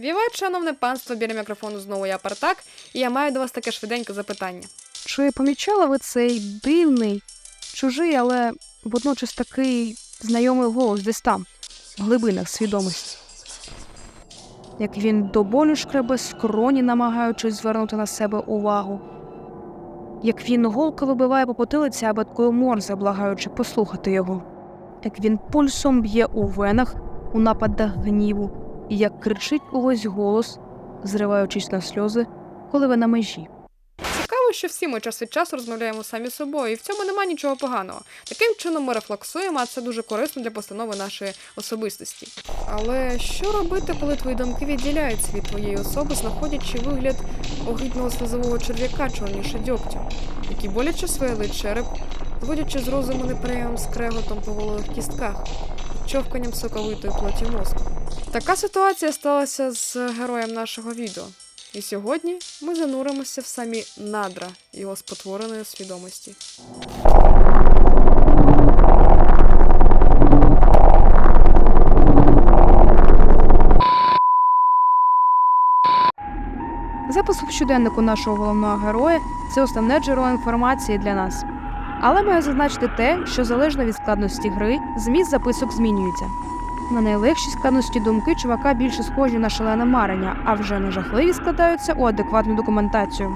Вівать, шановне панство, біля мікрофону знову я Партак, і я маю до вас таке швиденьке запитання. Чи помічали ви цей дивний, чужий, але водночас такий знайомий голос десь там, в глибинах свідомості? Як він до болю шкребе скроні, намагаючись звернути на себе увагу. Як він голко вибиває по потилиці абеткою морзе, благаючи послухати його. Як він пульсом б'є у венах у нападах гніву, і як кричить увесь голос, зриваючись на сльози, коли ви на межі. Цікаво, що всі ми час від часу розмовляємо самі з собою, і в цьому немає нічого поганого. Таким чином ми рефлексуємо, а це дуже корисно для постанови нашої особистості. Але що робити, коли твої думки відділяються від твоєї особи, знаходячи вигляд огидного слизового черв'яка чорніше дьогтю, який боляче сверлить череп, зводячи з розуму неприємним скреготом по голових кістках, човканням соковитої плоті мозку. Така ситуація сталася з героєм нашого відео. І сьогодні ми зануримося в самі надра його спотвореної свідомості. Запис в щоденнику нашого головного героя це основне джерело інформації для нас. Але маю зазначити те, що залежно від складності гри, зміст записок змінюється. На найлегшій складності думки чувака більше схожі на шалене марення, а вже на жахливі складаються у адекватну документацію.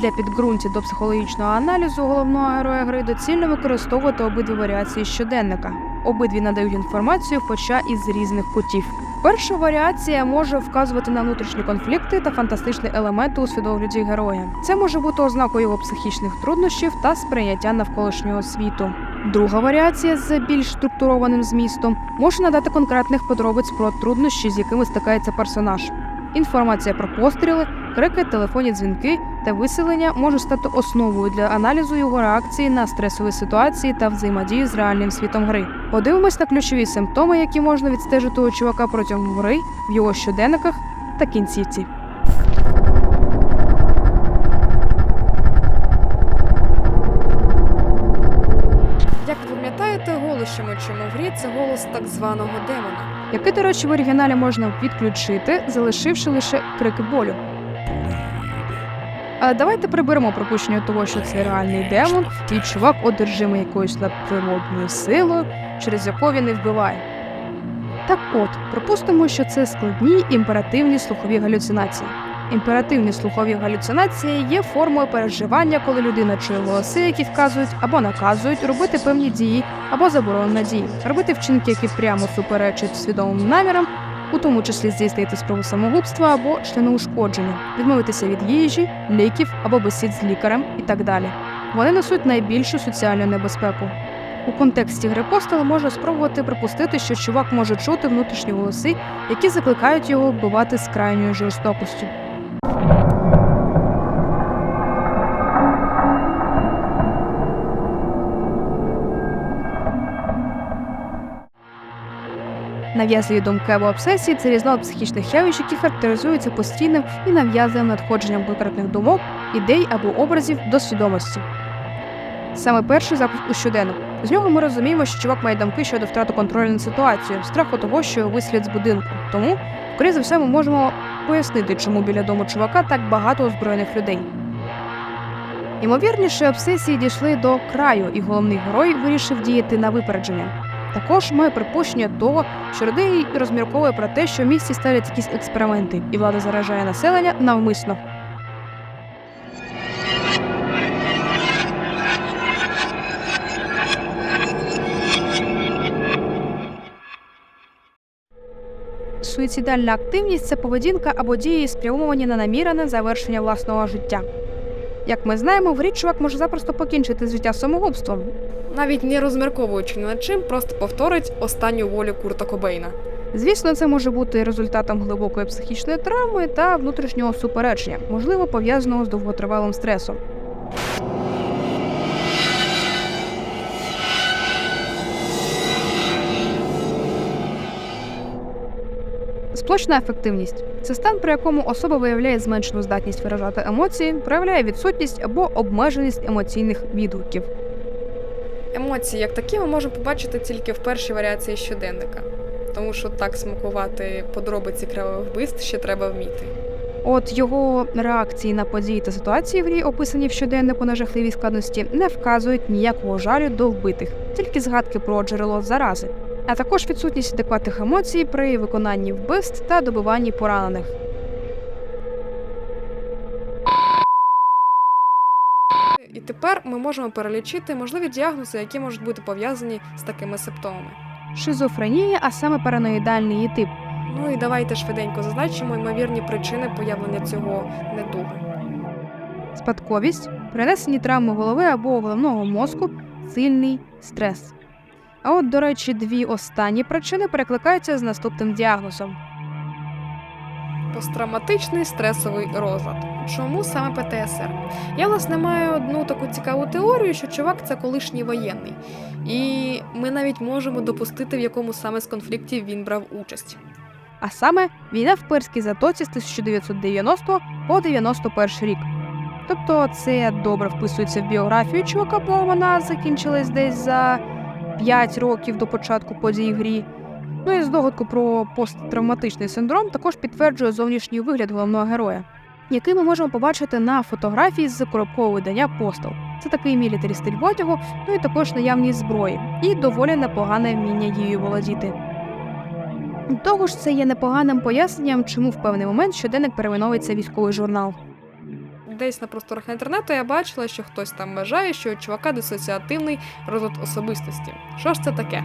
Для підґрунтя до психологічного аналізу головного героя гри доцільно використовувати обидві варіації щоденника. Обидві надають інформацію, хоча і з різних кутів. Перша варіація може вказувати на внутрішні конфлікти та фантастичні елементи у свідогляді героя. Це може бути ознакою його психічних труднощів та сприйняття навколишнього світу. Друга варіація з більш структурованим змістом може надати конкретних подробиць про труднощі, з якими стикається персонаж. Інформація про постріли, крики, телефонні дзвінки та виселення може стати основою для аналізу його реакції на стресові ситуації та взаємодію з реальним світом гри. Подивимось на ключові симптоми, які можна відстежити у чувака протягом гри, в його щоденниках та кінцівці. Як ви пам'ятаєте, чуємо в грі, це голос так званого демона. Який, до речі, в оригіналі можна відключити, залишивши лише крики болю. А давайте приберемо припущення того, що це реальний демон, і чувак одержимий якоюсь надприродною силою, через яку він і вбиває. Так от, припустимо, що це складні імперативні слухові галюцинації. Імперативні слухові галюцинації є формою переживання, коли людина чує голоси, які вказують або наказують робити певні дії або заборонені дії, робити вчинки, які прямо суперечать свідомим намірам, у тому числі здійснити спробу самогубства або членоушкодження, відмовитися від їжі, ліків або бесід з лікарем і так далі. Вони несуть найбільшу соціальну небезпеку. У контексті гри постала можна спробувати припустити, що чувак може чути внутрішні голоси, які закликають його вбивати з крайньою жорстокостю. Нав'язливі думки або обсесії це різновид психічних явищ, які характеризуються постійним і нав'язливим надходженням конкретних думок, ідей або образів до свідомості. Саме перший запис у щоденник. З нього ми розуміємо, що чувак має думки щодо втрати контролю над ситуацією, страху того, що вислід з будинку. Тому, скоріше за все, ми можемо пояснити, чому біля дому чувака так багато озброєних людей. Ймовірніше, обсесії дійшли до краю, і головний герой вирішив діяти на випередження. Також має припущення того, що Радий розмірковує про те, що в місті ставлять якісь експерименти, і влада заражає населення навмисно. Суїцидальна активність це поведінка або дії, спрямовані на намірене завершення власного життя. Як ми знаємо, в чувак може запросто покінчити життя самогубством, Навіть не розмірковуючи над чим, просто повторить останню волю Курта Кобейна. Звісно, це може бути результатом глибокої психічної травми та внутрішнього суперечення, можливо, пов'язаного з довготривалим стресом. Сплочна ефективність це стан, при якому особа виявляє зменшену здатність виражати емоції, проявляє відсутність або обмеженість емоційних відгуків. Емоції, як такі, ми можемо побачити тільки в першій варіації щоденника. тому що так смакувати подробиці кривавих вбивств ще треба вміти. От його реакції на події та ситуації в грі, описані в щоденнику на жахливій складності, не вказують ніякого жалю до вбитих, тільки згадки про джерело зарази, а також відсутність адекватних емоцій при виконанні вбивств та добиванні поранених. Тепер ми можемо перелічити можливі діагнози, які можуть бути пов'язані з такими симптомами. Шизофренія, а саме параноїдальний її тип. Ну і давайте швиденько зазначимо ймовірні причини появлення цього недугу. спадковість, перенесені травми голови або головного мозку, сильний стрес. А от, до речі, дві останні причини перекликаються з наступним діагнозом. Посттравматичний стресовий розлад. Чому саме ПТСР? Я власне маю одну таку цікаву теорію, що чувак це колишній воєнний, і ми навіть можемо допустити, в якому саме з конфліктів він брав участь. А саме війна в Перській затоці з 1990 по 91 рік. Тобто це добре вписується в біографію чувака, бо вона закінчилась десь за 5 років до початку подій грі. Ну і здогадку про посттравматичний синдром також підтверджує зовнішній вигляд головного героя, який ми можемо побачити на фотографії з коробкового видання Постал. Це такий мілітарі стиль одягу, ну і також наявність зброї, і доволі непогане вміння її володіти. Того ж, це є непоганим поясненням, чому в певний момент щоденник перейменовується військовий журнал. Десь на просторах інтернету я бачила, що хтось там вважає, що у чувака дисоціативний розлад особистості. Що ж це таке?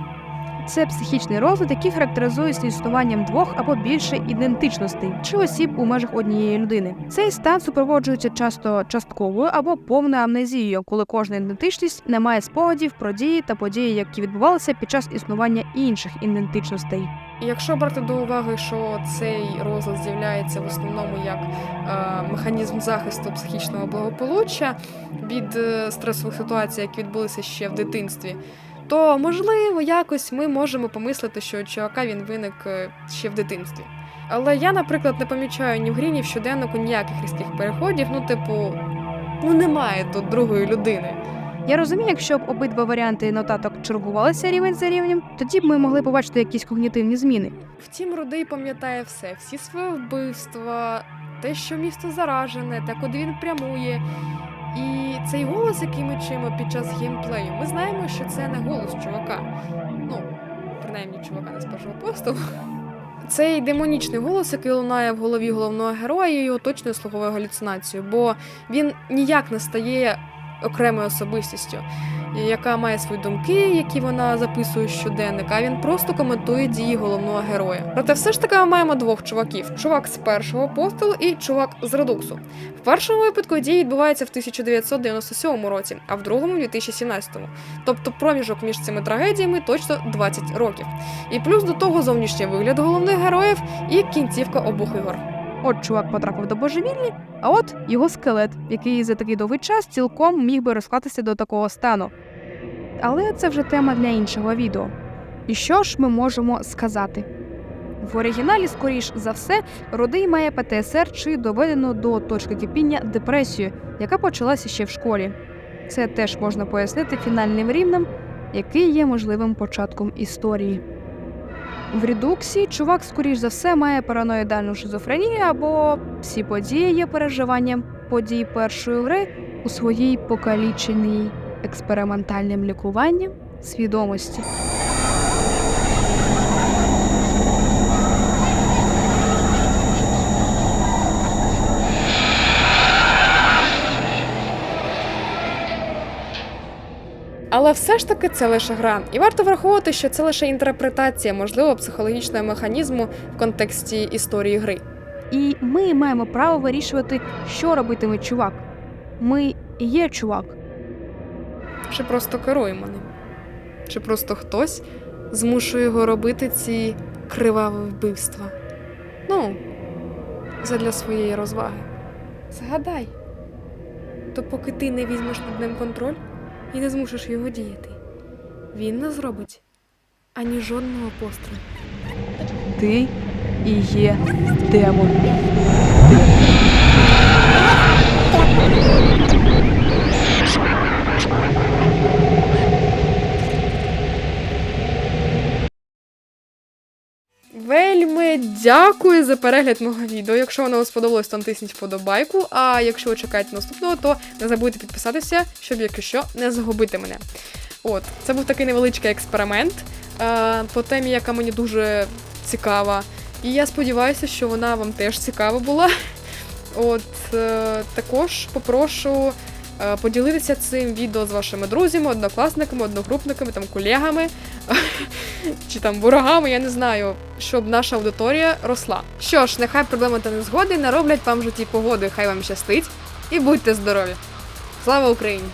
Це психічний розлад, який характеризується існуванням двох або більше ідентичностей чи осіб у межах однієї людини. Цей стан супроводжується часто частковою або повною амнезією, коли кожна ідентичність не має спогадів про дії та події, які відбувалися під час існування інших ідентичностей. Якщо брати до уваги, що цей розлад з'являється в основному як е, механізм захисту психічного благополуччя від е, стресових ситуацій, які відбулися ще в дитинстві, то можливо якось ми можемо помислити, що чувака він виник е, ще в дитинстві. Але я, наприклад, не помічаю ні в грі, ні в щоденнику ніяких різких переходів. Ну, типу, ну немає тут другої людини. Я розумію, якщо б обидва варіанти нотаток чергувалися рівень за рівнем, тоді б ми могли побачити якісь когнітивні зміни. Втім, Рудий пам'ятає все, всі свої вбивства, те, що місто заражене, те, куди він прямує. І цей голос, який ми чуємо під час геймплею, ми знаємо, що це не голос чувака. Ну, принаймні, чувака не з першого посту. Цей демонічний голос, який лунає в голові головного героя, його точно слуховою галюцинацією, бо він ніяк не стає окремою особистістю, яка має свої думки, які вона записує щоденник, а він просто коментує дії головного героя. Проте все ж таки ми маємо двох чуваків: чувак з першого постелу і чувак з редуксу. В першому випадку дії відбуваються в 1997 році, а в другому 2017. Тобто проміжок між цими трагедіями точно 20 років. І плюс до того зовнішній вигляд головних героїв і кінцівка обох ігор. От чувак потрапив до божевільні, а от його скелет, який за такий довгий час цілком міг би розклатися до такого стану. Але це вже тема для іншого відео. І що ж ми можемо сказати? В оригіналі, скоріш за все, родий має ПТСР чи доведену до точки кипіння депресію, яка почалася ще в школі. Це теж можна пояснити фінальним рівнем, який є можливим початком історії. В редуксі чувак, скоріш за все, має параноїдальну шизофренію або всі події є переживанням подій першої гри у своїй покаліченій експериментальним лікуванням свідомості. Але все ж таки це лише гра, і варто враховувати, що це лише інтерпретація можливо психологічного механізму в контексті історії гри. І ми маємо право вирішувати, що робитиме чувак. Ми і є чувак. Чи просто керуємо ним? Чи просто хтось змушує його робити ці криваві вбивства? Ну, задля своєї розваги. Згадай, то поки ти не візьмеш над ним контроль і не змушеш його діяти, він не зробить ані жодного пострілу. Ти і є демон. Отже, дякую за перегляд мого відео. Якщо воно вам сподобалось, то натисніть вподобайку. А якщо ви чекаєте наступного, то не забудьте підписатися, щоб якщо не загубити мене. От, це був такий невеличкий експеримент е, по темі, яка мені дуже цікава. І я сподіваюся, що вона вам теж цікава була. От е, також попрошу поділитися цим відео з вашими друзями, однокласниками, одногрупниками, там колегами чи там ворогами, я не знаю, щоб наша аудиторія росла. Що ж, нехай проблеми та незгоди не роблять вам в житті погоди, хай вам щастить і будьте здорові! Слава Україні!